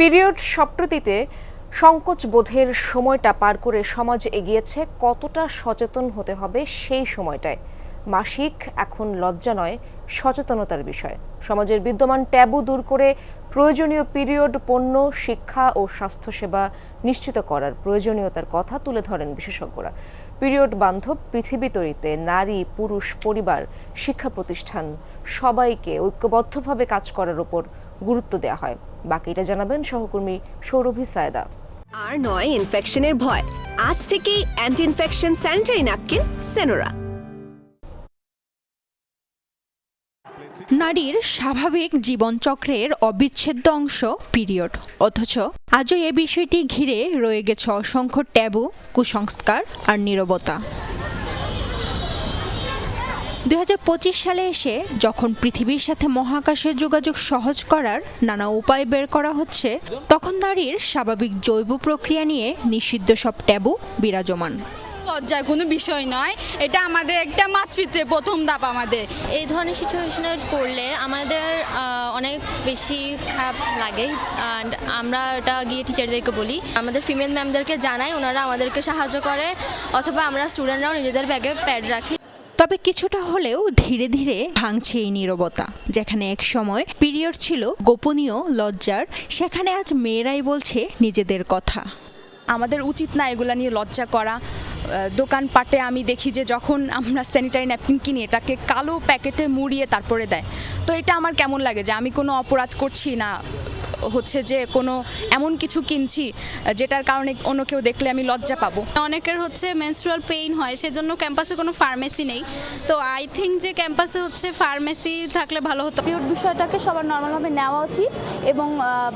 Period সপ্রতিতে সংকোচ বোধের সময়টা পার করে সমাজ এগিয়েছে, কতটা সচেতন হতে হবে সেই সময়টায়? মাসিক এখন লজ্জা নয়, সচেতনতার বিষয়। সমাজের বিদ্যমান ট্যাবু দূর করে প্রয়োজনীয় পিরিয়ড পণ্য, শিক্ষা ও স্বাস্থ্যসেবা নিশ্চিত করার প্রয়োজনীয়তার কথা তুলে ধরেন বিশেষজ্ঞরা। পিরিয়ড বান্ধব, পৃথিবী তৈরিতে নারী, পুরুষ, পরিবার, শিক্ষা প্রতিষ্ঠান সবাইকে ঐক্যবদ্ধভাবে কাজ করার উপর গুরুত্ব দেওয়া হয়। বাকিটা জানাবেন সহকর্মী সৌরভী সায়দা। আর নয় ইনফেকশনের ভয়। আজ থেকেই anti infection sanitary napkin Senora নারীর স্বাভাবিক জীবনচক্রের অবিচ্ছেদ্য অংশ পিরিয়ড। অথচ আজও এ বিষয়টি ঘিরে রয়ে গেছে অসংখ্য ট্যাবু কুসংস্কার আর নীরবতা। দুই হাজার পঁচিশ সালে এসে যখন পৃথিবীর সাথে মহাকাশের যোগাযোগ সহজ করার নানা উপায় বের করা হচ্ছে তখন নারীর স্বাভাবিক জৈব প্রক্রিয়া নিয়ে নিষিদ্ধ সব ট্যাবু বিরাজমান। লজ্জার কোনো বিষয় নয় এটা আমাদের একটা মাতৃত্বের প্রথম ধাপ আমাদের। এই ধরনের সিচুয়েশনে পড়লে আমাদের অনেক বেশি খারাপ লাগে অ্যান্ড আমরা এটা গিয়ে টিচারদেরকে বলি। আমাদের ফিমেল ম্যামদেরকে জানাই ওনারা আমাদেরকে সাহায্য করে অথবা আমরা স্টুডেন্টরাও নিজেদের ব্যাগে প্যাড রাখি। তবে কিছুটা হলেও ধীরে ধীরে ভাঙছে এই নীরবতা। যেখানে এক সময় পিরিয়ড ছিল গোপনীয় লজ্জার, সেখানে আজ মেয়েরাই বলছে নিজেদের কথা। আমাদের উচিত না এগুলা নিয়ে লজ্জা করা। দোকানপাটে আমি দেখি যে যখন আমরা স্যানিটারি ন্যাপকিন কিনি এটাকে কালো প্যাকেটে মুড়িয়ে তারপরে দেয়। তো এটা আমার কেমন লাগে যে আমি কোনো অপরাধ করছি না হচ্ছে যে কোনো এমন কিছু কিনছি যেটার কারণে অন্য কেউ দেখলে আমি লজ্জা পাবো। অনেকের হচ্ছে মেনস্ট্রুয়াল পেইন হয় সেজন্য ক্যাম্পাসে কোনো ফার্মেসি নেই। তো আই থিঙ্ক যে ক্যাম্পাসে হচ্ছে ফার্মেসি থাকলে ভালো হতো। পিরিয়ড বিষয়টাকে সবার নর্মালভাবে নেওয়া উচিত এবং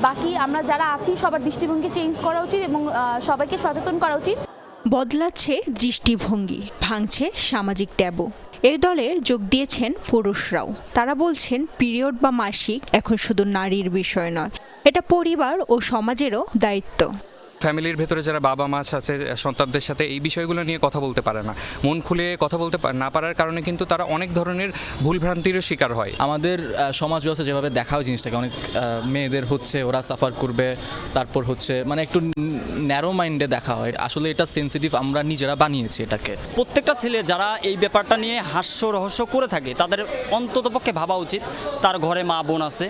বাকি আমরা যারা আছি সবার দৃষ্টিভঙ্গি চেঞ্জ করা উচিত এবং সবাইকে সচেতন করা উচিত। বদলাচ্ছে দৃষ্টিভঙ্গি, ভাঙছে সামাজিক ট্যাবু। এই দলে যোগ দিয়েছেন পুরুষরাও। তারা বলছেন, পিরিয়ড বা মাসিক এখন শুধু নারীর বিষয় নয়, এটা পরিবার ও সমাজেরও দায়িত্ব। ফ্যামিলির ভেতরে যারা বাবা মা আছে সন্তানদের সাথে এই বিষয়গুলো নিয়ে কথা বলতে পারে না। মন খুলে কথা বলতে না পারার কারণে কিন্তু তারা অনেক ধরনের ভুলভ্রান্তিরও শিকার হয়। আমাদের সমাজ ব্যবস্থা যেভাবে দেখাও জিনিসটাকে। অনেক মেয়েদের হচ্ছে ওরা সাফার করবে তারপর হচ্ছে মানে একটু ন্যারো মাইন্ডে দেখা হয়। আসলে এটা সেন্সিটিভ আমরা নিজেরা বানিয়েছি এটাকে। প্রত্যেকটা ছেলে যারা এই ব্যাপারটা নিয়ে হাস্য রহস্য করে থাকে তাদের অন্ততপক্ষে ভাবা উচিত তার ঘরে মা বোন আছে।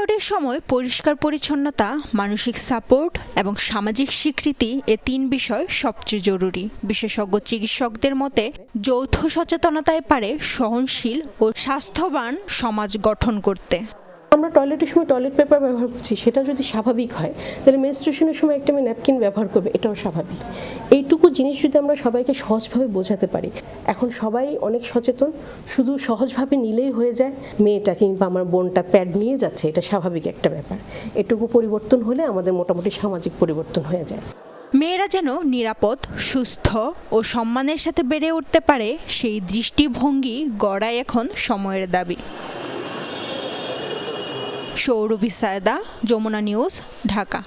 পিরিয়ডের সময় পরিষ্কার পরিচ্ছন্নতা, মানসিক সাপোর্ট এবং সামাজিক স্বীকৃতি এ তিন বিষয় সবচেয়ে জরুরি। বিশেষজ্ঞ চিকিৎসকদের মতে, যৌথ সচেতনতায় পারে সহনশীল ও স্বাস্থ্যবান সমাজ গঠন করতে। আমরা টয়লেটের সময় টয়লেট পেপার ব্যবহার করছি, সেটা যদি স্বাভাবিক হয়, তাহলে মেনস্ট্রুয়েশনের সময় একটা আমি ন্যাপকিন ব্যবহার করবে, এটাও স্বাভাবিক। এইটুকু জিনিস যদি আমরা সবাইকে সহজভাবে বোঝাতে পারি, এখন সবাই অনেক সচেতন, শুধু সহজভাবে নিলেই হয়ে যায়, মেয়েটা কিংবা আমার বোনটা প্যাড নিয়ে যাচ্ছে, এটা স্বাভাবিক একটা ব্যাপার। এটুকু পরিবর্তন হলে আমাদের মোটামুটি সামাজিক পরিবর্তন হয়ে যায়। মেয়েরা যেন নিরাপদ, সুস্থ ও সম্মানের সাথে বেড়ে উঠতে পারে, সেই দৃষ্টিভঙ্গি গড়াই এখন সময়ের দাবি। সৌরভী সায়দা যমুনা নিউজ ঢাকা।